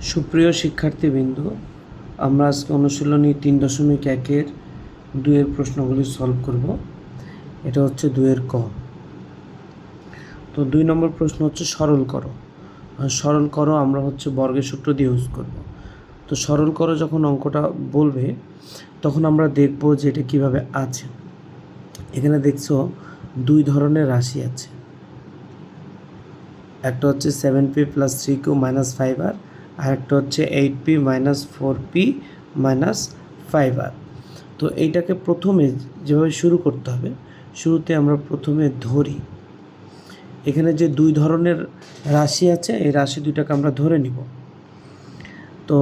সুপ্রিয় শিক্ষার্থীবৃন্দ, আমরা আজকে অনুশীলনী তিন দশমিক একের দুয়ের প্রশ্নগুলি সলভ করব। এটা হচ্ছে দুয়ের ক। তো দুই নম্বর প্রশ্ন হচ্ছে সরল করো। সরল করো আমরা হচ্ছে বর্গের সূত্র দিয়ে ইউজ করব। তো সরল করো যখন অঙ্কটা বলবে, তখন আমরা দেখব যে এটা কীভাবে আছে। এখানে দেখছ দুই ধরনের রাশি আছে। একটা হচ্ছে seven P plus three Q minus five R আর একটা হচ্ছে eight P minus four P minus five R তো এইটাকে প্রথমে যেভাবে শুরু করতে হবে, শুরুতে আমরা প্রথমে ধরি। এখানে যে দুই ধরনের রাশি আছে, এই রাশি দুইটাকে আমরা ধরে নিব। তো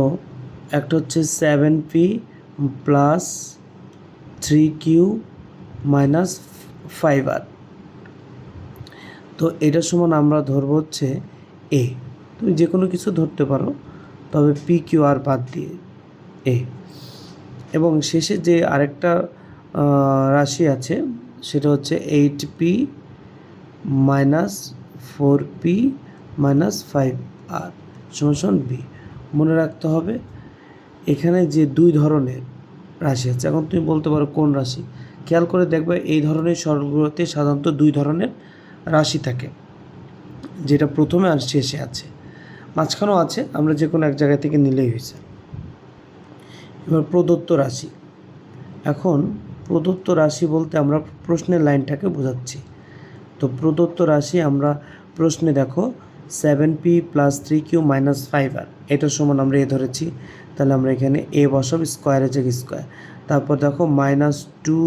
একটা হচ্ছে seven P plus three Q minus five R তো এটার সমান আমরা ধরবো হচ্ছে এ তুমি যে কোনো কিছু ধরতে পারো, তবে পি কিউ আর বাদ দিয়ে এ এবং শেষে যে আরেকটা রাশি আছে, সেটা হচ্ছে eight P minus four P minus five R সমান বি মনে রাখতে হবে, এখানে যে দুই ধরনের রাশি আছে, এখন তুমি বলতে পারো কোন রাশি। খেয়াল করে দেখবে এই ধরনের সরলগুলোতে সাধারণত দুই ধরনের রাশি থাকে, যেটা প্রথমে আর শেষে আছে। মাঝখানেও আছে, আমরা যে কোনো এক জায়গা থেকে নিলেই হয়েছে। এবার প্রদত্ত রাশি। এখন প্রদত্ত রাশি বলতে আমরা প্রশ্নের লাইনটাকে বোঝাচ্ছি। তো প্রদত্ত রাশি আমরা প্রশ্নে দেখো seven P plus three Q minus five R এটার সমান আমরা এ ধরেছি। তাহলে আমরা এখানে এ বসাব স্কোয়ারের জায়গায় স্কোয়ার তারপর দেখো minus two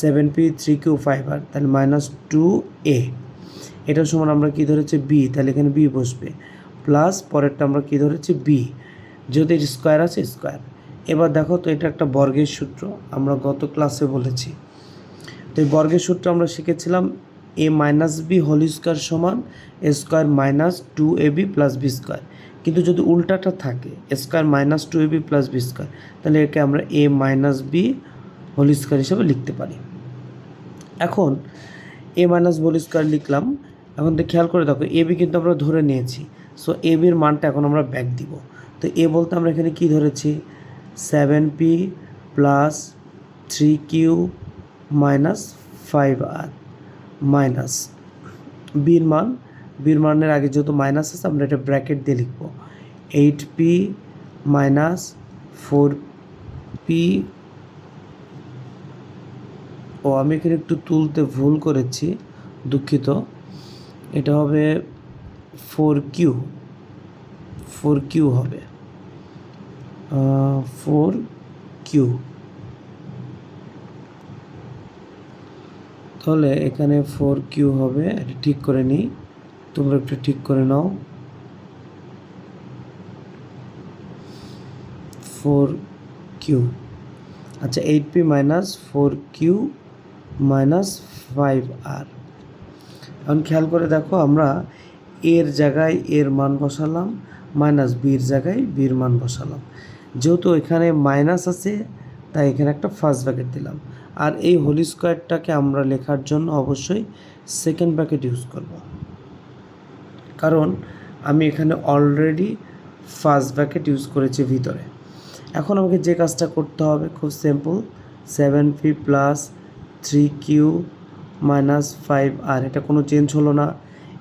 seven P three Q five R তাহলে মাইনাস টু এ এটার সমান আমরা কি ধরেছি বি তাহলে এখানে বি বসবে। প্লাস পরেরটা আমরা কি ধরেছি বি যেহেতু এর স্কোয়ার আছে স্কোয়ার এবার দেখো তো এটা একটা বর্গের সূত্র, আমরা গত ক্লাসে বলেছি। তো এই বর্গের সূত্র আমরা শিখেছিলাম A minus B whole square সমান A square minus two A B plus B square কিন্তু যদি উল্টাটা থাকে square minus two A B plus B square তাহলে একে আমরা A minus B whole square হিসাবে লিখতে পারি। এখন এ মাইনাস হোল স্কোয়ার লিখলাম। এখন তো খেয়াল করে দেখো এ বি কিন্তু আমরা ধরে নিয়েছি। সো এ বির মানটা এখন আমরা ব্যাক দিব। তো এ বলতে আমরা এখানে কি ধরেছি? Seven P plus three Q minus five R minus বির মান। বির মানের আগে যেহেতু মাইনাস আছে, আমরা এটা ব্র্যাকেট দিয়ে লিখব। Eight P minus four P ও আমি এখানে একটু তুলতে ভুল করেছি, দুঃখিত। এটা হবে ফোর কিউ ফোর কিউ হবে। ফোর কিউ তাহলে এখানে ফোর কিউ হবে, এটা ঠিক করে নিই। তোমরা একটু ঠিক করে নাও। ফোর কিউ আচ্ছা eight P minus four Q minus five R এখন খেয়াল করে দেখো আমরা এর জায়গায় এর মান বসালাম মাইনাস বির জায়গায় বির মান বসালাম। যেহেতু এখানে মাইনাস আছে, তাই এখানে একটা ফার্স্ট ব্র্যাকেট দিলাম। আর এই হোল স্কোয়ারটাকে আমরা লেখার জন্য অবশ্যই সেকেন্ড ব্র্যাকেট ইউজ করব। কারণ আমি এখানে অলরেডি ফার্স্ট ব্র্যাকেট ইউজ করেছি ভিতরে। এখন আমাকে যে কাজটা করতে হবে, খুব simple seven P plus three Q minus five R এটা কোনো চেঞ্জ হলো না।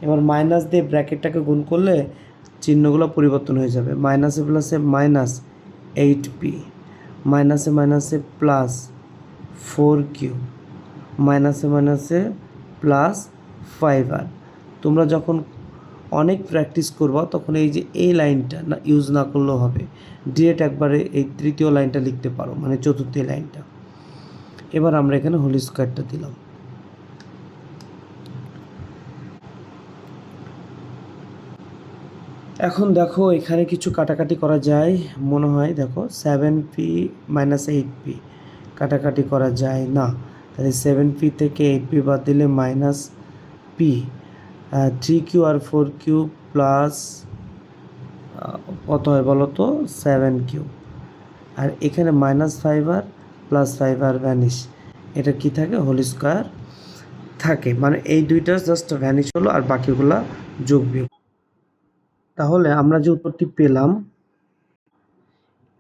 এবার মাইনাস দিয়ে ব্র্যাকেটটাকে গুণ করলে চিহ্নগুলো পরিবর্তন হয়ে যাবে। মাইনাসে প্লাসে মাইনাস এইট পি মাইনাসে মাইনাসে প্লাস ফোর কিউ মাইনাসে মাইনাসে প্লাস ফাইভ আর তোমরা যখন অনেক প্র্যাকটিস করবা, তখন এই যে এই লাইনটা না ইউজ না করলেও হবে। ডিরেক্ট একবারে এই তৃতীয় লাইনটা লিখতে পারো মানে চতুর্থ লাইনটা। এবার আমরা এখানে হোল স্কোয়ারটা দিলাম। এখন দেখো এখানে কিছু কাটাকাটি করা যায়, মনে হয় দেখো seven P minus eight P কাটাকাটি করা যায় না। তাহলে সেভেন পি থেকে এইট পি বাদ দিলে মাইনাস পি থ্রি কিউ আর ফোর কিউ প্লাস কত হয় বলো তো? সেভেন কিউ আর এখানে minus five R plus five R vanish এটা কি থাকে? হোল স্কোয়ার থাকে। মানে এই দুইটা জাস্ট ভ্যানিশ হলো আর বাকিগুলা যোগ বিয়োগ। তাহলে আমরা যে উত্তরটি পেলাম,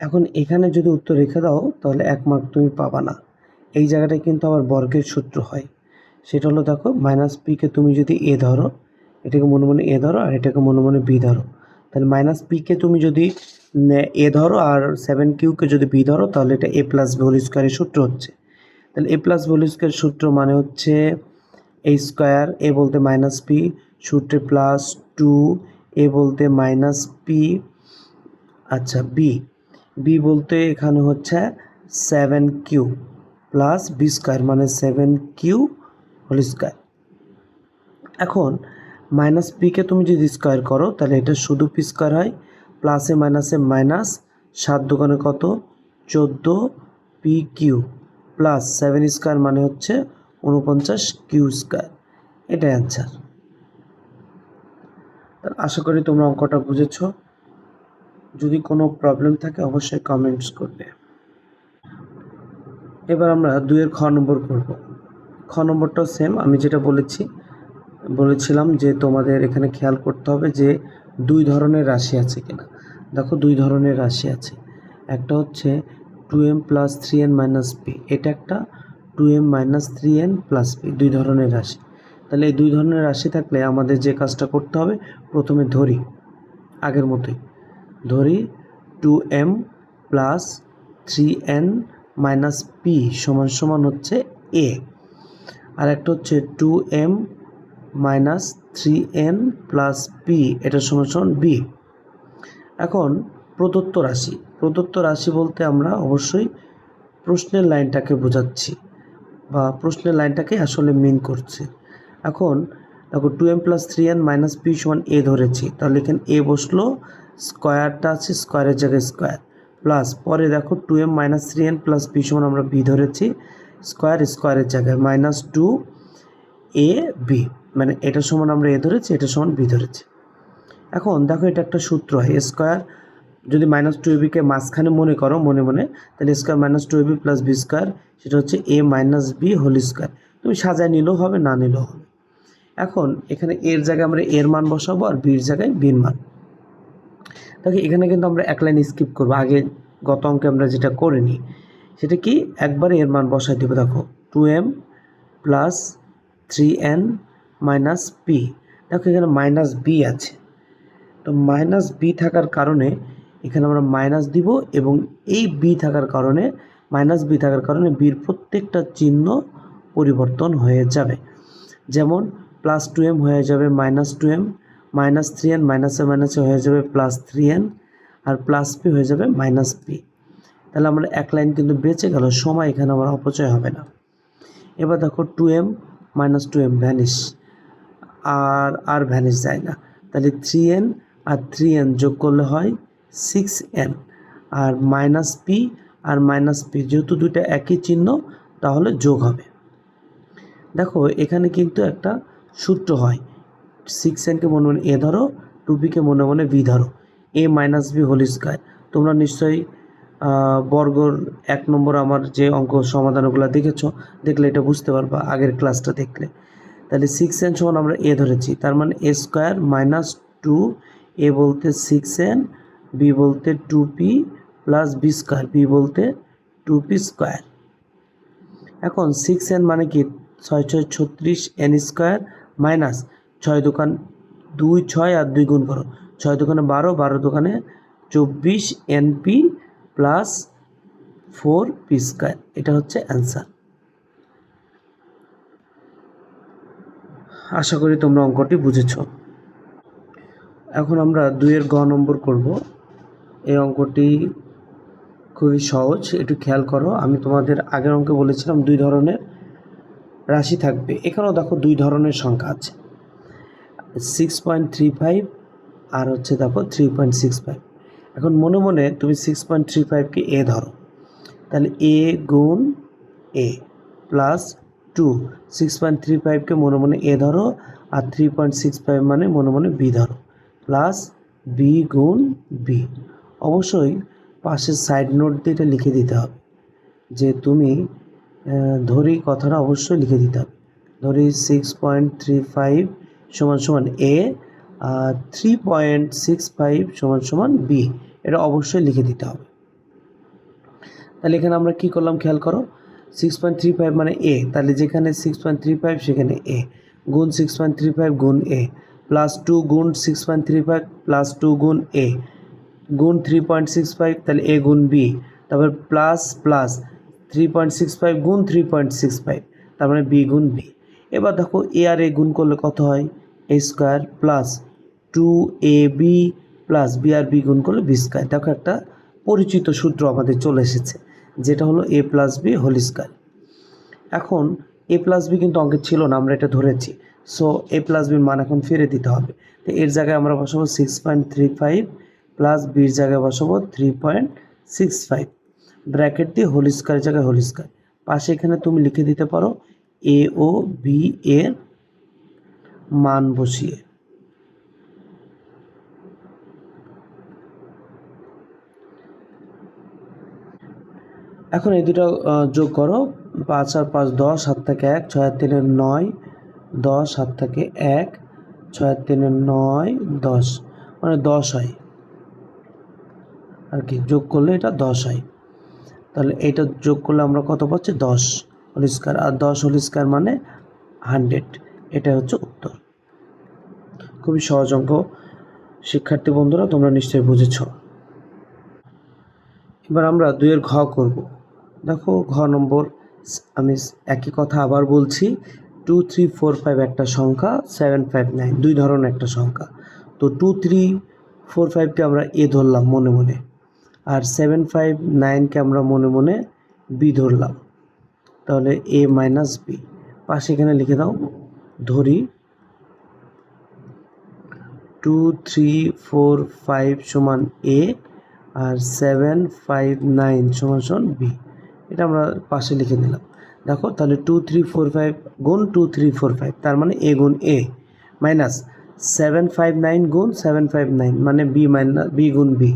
এখন এখানে যদি উত্তর রেখে দাও, তাহলে এক মার্ক তুমি পাবা না। এই জায়গাটায় কিন্তু আবার বর্গের সূত্র হয়। সেটা হলো দেখো মাইনাস পিকে তুমি যদি এ ধরো, এটাকে মনে মনে এ ধরো আর এটাকে মনে মনে বি ধরো। তাহলে মাইনাস পিকে তুমি যদি এ ধরো আর সেভেন কিউকে যদি বি ধরো, তাহলে এটা এ প্লাস বি স্কোয়ারের সূত্র হচ্ছে। তাহলে এ প্লাস হোল স্কোয়ারের সূত্র মানে হচ্ছে এ স্কোয়ার এ বলতে মাইনাস পি সূত্রে প্লাস টু এ বলতে মাইনাস পি আচ্ছা বি বি বলতে এখানে হচ্ছে seven Q plus B square মানে সেভেন কিউ হোল স্কোয়ার এখন মাইনাস পিকে তুমি যদি স্কোয়ার করো, তাহলে এটা শুধু পি স্কোয়ার হয়। প্লাসে, মাইনাসে, মাইনাস সাত দোকানে কত? চোদ্দ P Q plus seven square মানে হচ্ছে উনপঞ্চাশ কিউ স্কোয়ার এটাই অ্যান্সার আশা করি তোমরা অঙ্কটা বুঝেছ। যদি কোনো প্রবলেম থাকে অবশ্যই কমেন্টস করবে। এবার আমরা দুইয়ের খ নম্বর করব। খ নম্বরটাও সেম আমি যেটা বলেছি, বলেছিলাম যে তোমাদের এখানে খেয়াল করতে হবে যে দুই ধরনের রাশি আছে কিনা। দেখো দুই ধরনের রাশি আছে। একটা হচ্ছে two M plus three N minus P এটা একটা two M minus three N plus P দুই ধরনের রাশি। তাহলে এই দুই ধরনের রাশি থাকলে আমাদের যে কাজটা করতে হবে, প্রথমে ধরি, আগের মতোই। ধরি two M plus three N minus P সমান সমান হচ্ছে এ আর একটা হচ্ছে two M minus three N plus P এটা সমান সমান বি এখন প্রদত্ত রাশি। প্রদত্ত রাশি বলতে আমরা অবশ্যই প্রশ্নের লাইনটাকে বোঝাচ্ছি বা প্রশ্নের লাইনটাকে আসলে মিন করছে। এখন দেখো two M plus three N minus P সমান এ ধরেছি। তাহলে এখানে এ বসল স্কোয়ারটা আছে স্কোয়ারের জায়গায় স্কোয়ার প্লাস পরে দেখো two M minus three N plus P সমান আমরা বি ধরেছি স্কোয়ার স্কোয়ারের জায়গায়। মাইনাস টু এ বি মানে এটা সমান আমরা এ ধরেছি, এটা সমান বি ধরেছি। এখন দেখো এটা একটা সূত্র হয় স্কোয়ার। যদি মাইনাস টু এবিকে মাঝখানে মনে করো, মনে মনে, তাহলে square minus two A B plus B square, সেটা হচ্ছে A minus B whole square তুমি সাজায় নিলেও হবে, না নিলেও হবে। এখন এখানে এর জায়গায় আমরা এর মান বসাবো আর বির জায়গায় বির মান। দেখো এখানে কিন্তু আমরা এক লাইন স্কিপ করব। আগে গত অঙ্কে আমরা যেটা করিনি সেটা কি? একবারে এর মান বসাই দেবো, দেখো। Two M plus three N minus P দেখো এখানে মাইনাস বি আছে। তো মাইনাস বি থাকার কারণে এখানে আমরা মাইনাস দিব এবং এই বি থাকার কারণে, মাইনাস বি থাকার কারণে বির প্রত্যেকটা চিহ্ন পরিবর্তন হয়ে যাবে। যেমন প্লাস টু এম হয়ে যাবে minus two M minus three N মাইনাসে মাইনাসে হয়ে যাবে প্লাস থ্রি এন আর প্লাস পি হয়ে যাবে মাইনাস পি তাহলে আমরা এক লাইন কিন্তু বেঁচে গেল, সময় এখানে আমার অপচয় হবে না। এবার দেখো two M minus two M vanish আর আর ভ্যানিশ যায় না। তাহলে থ্রি এন আর থ্রি এন যোগ করলে হয় সিক্স এন আর মাইনাস পি আর মাইনাস পি যেহেতু দুইটা একই চিহ্ন, তাহলে যোগ হবে। দেখো, এখানে কিন্তু একটা সূত্র হয়। সিক্স এনকে মনে মনে এ ধরো টু বিকে মনে মনে বি ধরো। A minus B whole square তোমরা নিশ্চয়ই বর্গর এক নম্বর আমার যে অঙ্ক সমাধানগুলো দেখেছ, দেখলে এটা বুঝতে পারবা আগের ক্লাসটা দেখলে। তাহলে সিক্স এন সমান আমরা এ ধরেছি, তার মানে A square minus two A বলতে সিক্স এন বি বলতে two P plus B square B বলতে টু পি স্কোয়ার এখন সিক্স এন মানে কি? ছয় ছয় ছত্রিশ এন স্কোয়ার মাইনাস ছয় দোকান দুই ছয় আর দুই গুণ করো। ছয় দোকানে বারো বারো দোকানে চব্বিশ N P plus four P square এটা হচ্ছে অ্যান্সার আশা করি তোমরা অঙ্কটি বুঝেছ। এখন আমরা দুইয়ের গ নম্বর করব। এই অঙ্কটি খুবই সহজ, একটু খেয়াল করো। আমি তোমাদের আগের অঙ্কে বলেছিলাম দুই ধরনের রাশি থাকবে। এখানেও দেখো দুই ধরনের সংখ্যা আছে। সিক্স পয়েন্ট থ্রি ফাইভ আর হচ্ছে দেখো থ্রি পয়েন্ট সিক্স ফাইভ এখন মনে মনে তুমি সিক্স পয়েন্ট থ্রি ফাইভকে এ ধরো। তাহলে এ গুণ A plus two six point three ফাইভকে মনে মনে এ ধরো আর থ্রি পয়েন্ট সিক্স ফাইভ মানে মনে মনে বি ধরো। প্লাস বি গুণ বি অবশ্যই পাশের সাইড নোট দিয়ে এটা লিখে দিতে হবে। যে তুমি ধরি কথাটা অবশ্যই লিখে দিতে হবে। ধরি সিক্স পয়েন্ট থ্রি ফাইভ সমান সমান এ আর থ্রি পয়েন্ট সিক্স ফাইভ সমান সমান বি এটা অবশ্যই লিখে দিতে হবে। তাহলে এখানে আমরা কি করলাম খেয়াল করো? সিক্স পয়েন্ট থ্রি ফাইভ মানে এ তাহলে যেখানে সিক্স পয়েন্ট থ্রি ফাইভ সেখানে এ গুণ সিক্স পয়েন্ট থ্রি ফাইভ গুণ এ প্লাস টু গুণ six point three five plus two গুণ এ গুণ থ্রি পয়েন্ট সিক্স ফাইভ তাহলে এ গুণ বি তারপর plus plus three point six five গুণ থ্রি পয়েন্ট সিক্স ফাইভ তার মানে বি গুণ বি এবার দেখো এ আর এ গুণ করলে কত হয়? A square plus two A B plus B R B গুণ করলে বি স্কোয়ার দেখো একটা পরিচিত সূত্র আমাদের চলে এসেছে, যেটা হলো A plus B whole square এখন এ প্লাস বি কিন্তু অঙ্কের ছিল না, আমরা এটা ধরেছি। সো এ প্লাস বির মান এখন ফিরে দিতে হবে। তো এর জায়গায় আমরা বসাবো six point three five plus বির জায়গায় বসাবো three point six five bracket দিয়ে হোল স্কোয়ার জায়গায় হোল স্কোয়ার পাশে এখানে তুমি লিখে দিতে পারো এ ও বি এর মান বসিয়ে। এখন এই দুটো যোগ করো, পাঁচ আর পাঁচ দশ, সাত থেকে এক, ছয় তিনের নয়। দশ, সাত থেকে এক, ছয় তিনের নয়, দশ। মানে দশ হয়। আর কি, যোগ করলে এটা দশ হয়। তাহলে এইটা যোগ করলে আমরা কত পাচ্ছি? দশ হোল আর দশ হোল মানে হান্ড্রেড। এটা হচ্ছে উত্তর। খুবই সহজ অঙ্ক। শিক্ষার্থী বন্ধুরা, তোমরা নিশ্চয়ই বুঝেছ। এবার আমরা দুইয়ের ঘ করব। দেখো, ঘ নম্বর, আমি একই কথা আবার বলছি। টু থ্রি ফোর ফাইভ একটা সংখ্যা সেভেন ফাইভ নাইন দুই ধরনের একটা সংখ্যা। তো টু থ্রি ফোর ফাইভকে আমরা এ ধরলাম মনে মনে, আর সেভেন ফাইভ নাইনকে আমরা মনে মনে বি ধরলাম। তাহলে এ মাইনাস বি পাশে এখানে লিখে দাও, ধরি টু থ্রি ফোর ফাইভ সমান এ আর সেভেন ফাইভ নাইন সমান সমান বি এটা আমরা পাশে লিখে দিলাম দেখো, তাহলে টু থ্রি ফোর ফাইভ গুণ টু থ্রি ফোর ফাইভ তার মানে এ গুণ A minus seven five nine গুণ সেভেন ফাইভ নাইন মানে বি মাইনাস বি গুণ বি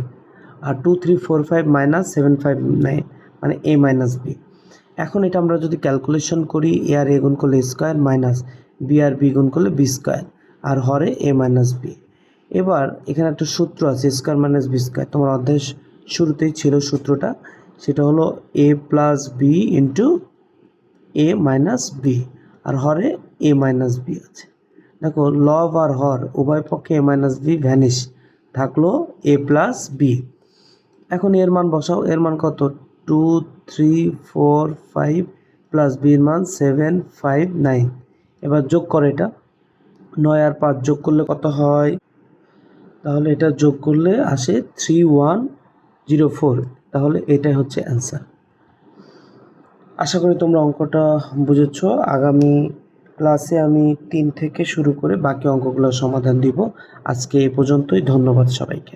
আর two three four five minus seven five nine মানে এ মাইনাস বি এখন এটা আমরা যদি ক্যালকুলেশন করি এ আর এ গুণ করলে স্কোয়ার মাইনাস বি আর বি গুণ করলে বি স্কোয়ার আর হরে এ মাইনাস বি এবার এখানে একটা সূত্র আছে স্কোয়ার মাইনাস বি স্কোয়ার তোমার অধ্যায় শুরুতেই ছিল সূত্রটা, সেটা হলো A plus B into A minus B আর হরে এ মাইনাস বি আছে। দেখো লব আর হর উভয় পক্ষে এ মাইনাস বি ভ্যানিশ থাকল এ প্লাস বি এখন এর মান বসাও, এর মান কত? Two three four five plus বির মান সেভেন ফাইভ নাইন এবার যোগ করে এটা। নয় আর পাঁচ যোগ করলে কত হয়? তাহলে এটা যোগ করলে আসে থ্রি ওয়ান জিরো ফোর তাহলে এটাই হচ্ছে অ্যান্সার আশা করি তোমরা অঙ্কটা বুঝেছ। আগামী ক্লাসে আমি তিন থেকে শুরু করে বাকি অঙ্কগুলোর সমাধান দিব। আজকে এ পর্যন্তই। ধন্যবাদ সবাইকে।